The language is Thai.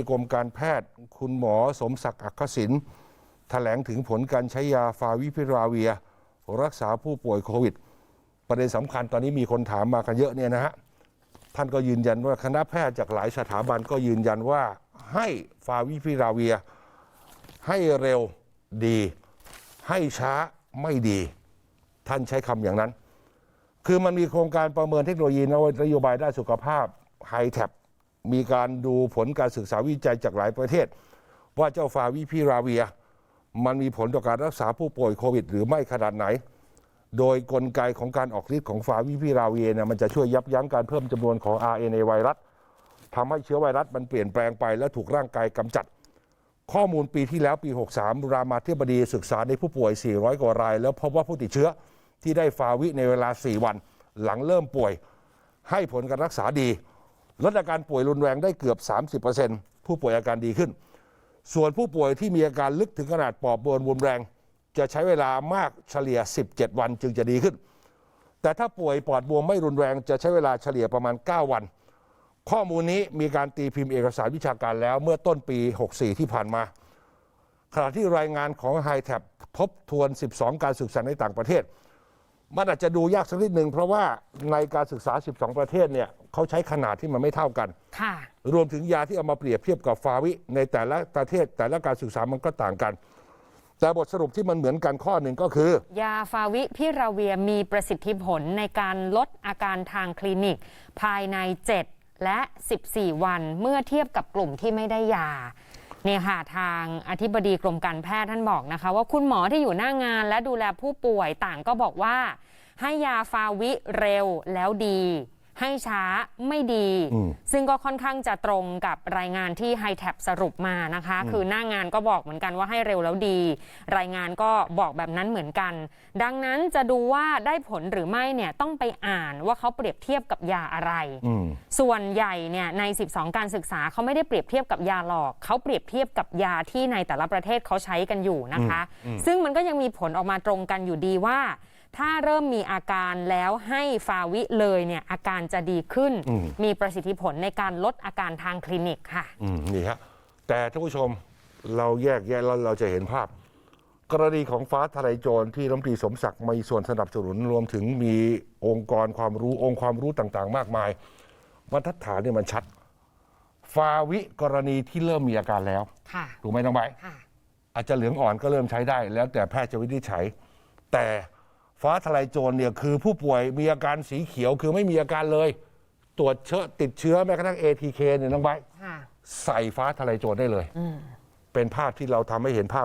ีกรมการแพทย์คุณหมอสมศักดิ์อักษิณแถลงถึงผลการใช้ยาฟาวิพิราเวีย รักษาผู้ป่วยโควิด ประเด็นสำคัญตอนนี้มีคนถามมากันเยอะเนี่ยนะฮะ ท่านก็ยืนยันว่าคณะแพทย์จากหลายสถาบันก็ยืนยันว่าให้ฟาวิพิราเวีย ให้เร็วดี ให้ช้าไม่ดี ท่านใช้คำอย่างนั้น คือมันมีโครงการประเมินเทคโนโลยีนโยบายด้านสุขภาพไฮแท็บ มีการดูผลการศึกษาวิจัยจากหลายประเทศ ว่าเจ้าฟาวิพิราเวีย มันมีผลต่อการรักษาผู้ป่วยโควิด หรือไม่ขนาดไหน โดยกลไกของการออกฤทธิ์ของฟาวิพิราเวียเนี่ยมันจะช่วยยับยั้งการเพิ่มจำนวนของ RNA ไวรัสทำให้เชื้อไวรัสมันเปลี่ยนแปลงไปและถูกร่างกายกำจัด ข้อมูลปีที่แล้วปี 63 รามาธิบดีศึกษาในผู้ป่วย 400 กว่าราย แล้วพบว่าผู้ติดเชื้อที่ได้ฟาวิในเวลา 4 วัน หลังเริ่มป่วย ให้ผลการรักษาดี ลดอาการป่วยรุนแรงได้เกือบ 30%ผู้ป่วยอาการดีขึ้น ส่วนผู้ป่วยที่มีอาการลึกถึงขนาดปอบบวมรุนแรง จะใช้เวลามากเฉลี่ย 17 วันจึงจะดีขึ้น แต่ถ้าป่วยปอดบวมไม่รุนแรงจะใช้เวลาเฉลี่ยประมาณ 9 วัน ข้อมูลนี้มีการตีพิมพ์เอกสารวิชาการแล้วเมื่อต้นปี 64 ที่ผ่านมาขณะที่รายงานของ h i t e ทบทวน 12 การศึกษาในต่างประเทศ มันอาจจะดูยากสักนิดหนึ่งเพราะว่าในการศึกษา 12 ประเทศเนี่ยเขาใช้ขนาดที่มันไม่เท่ากัน ค่ะ รวมถึงยาที่เอามาเปรียบเทียบกับฟาวิ ในแต่ละประเทศ แต่ละการศึกษามันก็ต่างกัน แต่บทสรุปที่มันเหมือนกันข้อหนึ่งก็คือ ยาฟาวิพิราเวียมีประสิทธิผลในการลดอาการทางคลินิก ภายใน 7 และ 14 วันเมื่อเทียบกับกลุ่มที่ไม่ได้ยาเนี่ยค่ะทางอธิบดีกรมการแพทย์ท่านบอกนะคะ ว่าคุณหมอที่อยู่หน้างานและดูแลผู้ป่วยต่างก็บอกว่า ให้ยาฟาวิเร็วแล้วดี ให้ช้าไม่ดีอืมซึ่งก็ค่อนข้างจะตรงกับรายงานที่ไฮแท็บสรุปมานะคะ คือหน้างานก็บอกเหมือนกันว่าให้เร็วแล้วดี รายงานก็บอกแบบนั้นเหมือนกัน ดังนั้นจะดูว่าได้ผลหรือไม่เนี่ยต้องไปอ่านว่าเขาเปรียบเทียบกับยาอะไรอืมส่วนใหญ่เนี่ยใน 12 การศึกษาเขาไม่ได้เปรียบเทียบกับยาหลอกเขาเปรียบเทียบกับยาที่ในแต่ละประเทศเขาใช้กันอยู่นะคะ ซึ่งมันก็ยังมีผลออกมาตรงกันอยู่ดีว่า ถ้าเริ่มมีอาการแล้วให้ฟาวิเลยเนี่ยอาการจะดีขึ้นอืมมีประสิทธิผลในการลดอาการทางคลินิกค่ะอืมนี่ฮะแต่ท่านผู้ชมเราแยกแยะแล้วเราจะเห็นภาพ กรณีของฟ้าทลายโจรที่รัฐมนตรีสมศักดิ์มีส่วนสนับสนุนรวมถึงมีองค์กรความรู้องค์ความรู้ต่างๆ มากมายบรรทัดฐานเนี่ยมันชัด ฟาวิกรณีที่เริ่มมีอาการแล้วค่ะถูกไหมน้องใบร์ทค่ะอาจจะเหลืองอ่อนก็เริ่มใช้ได้ แล้วแต่แพทย์จะวินิจฉัยแต่ ฟ้าทลายโจรเนี่ยคือผู้ป่วยมีอาการสีเขียวคือไม่มีอาการเลย ตรวจเชื้อติดเชื้อแม้กระทั่ง ATK เนี่ยน้องใบร์ทค่ะ ใส่ฟ้าทลายโจรได้เลย เป็นภาพที่เราทำให้เห็นภาพแบบ